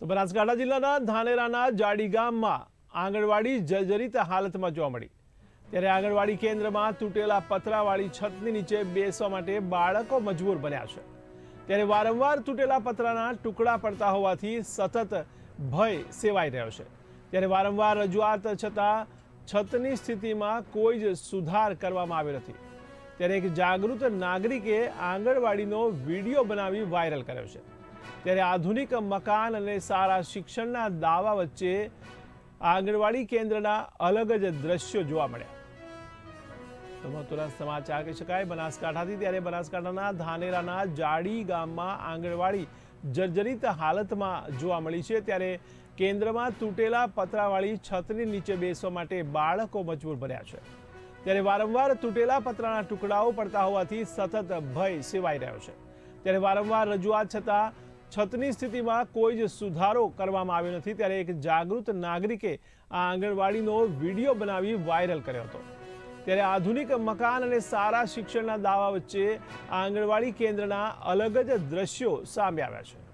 તો બનાસકાંઠા જિલ્લાના ધાનેરાના જાડી ગામમાં આંગણવાડી જર્જરિત હાલતમાં જોવા મળી. ત્યારે આંગણવાડી કેન્દ્રમાં તૂટેલા પતરાવાળી છતની નીચે બેસવા માટે બાળકો મજબૂર બન્યા છે. ત્યારે વારંવાર તૂટેલા પતરાના ટુકડા પડતા હોવાથી સતત ભય સેવાઈ રહ્યો છે. ત્યારે વારંવાર રજૂઆત છતાં છતની સ્થિતિમાં કોઈ જ સુધાર કરવામાં આવ્યો નથી. ત્યારે એક જાગૃત નાગરિકે આંગણવાડીનો વીડિયો બનાવી વાયરલ કર્યો છે. ત્યારે આધુનિક મકાન અને સારા શિક્ષણના દાવા વચ્ચે આંગણવાડી કેન્દ્રના અલગ જ દ્રશ્યો જોવા મળ્યા. તો મહત્વના સમાચાર કહી શકાય, બનાસકાંઠાથી ત્યારે બનાસકાંઠાના ધાનેરાના જાડી ગામમાં આંગણવાડી જર્જરિત હાલતમાં જોવા મળી છે. ત્યારે કેન્દ્રમાં તૂટેલા પતરાવાળી છતની નીચે બેસવા માટે બાળકો મજબૂર બન્યા છે. ત્યારે વારંવાર તૂટેલા પતરાના ટુકડાઓ પડતા હોવાથી સતત ભય સેવાઈ રહ્યો છે. ત્યારે વારંવાર રજૂઆત છતાં છતની સ્થિતિમાં કોઈ જ સુધારો કરવામાં આવ્યો નથી. ત્યારે એક જાગૃત નાગરિકે આ આંગણવાડીનો વીડિયો બનાવી વાયરલ કર્યો હતો. ત્યારે આધુનિક મકાન અને સારા શિક્ષણના દાવા વચ્ચે આંગણવાડી કેન્દ્રના અલગ જ દ્રશ્યો સામે આવ્યા છે.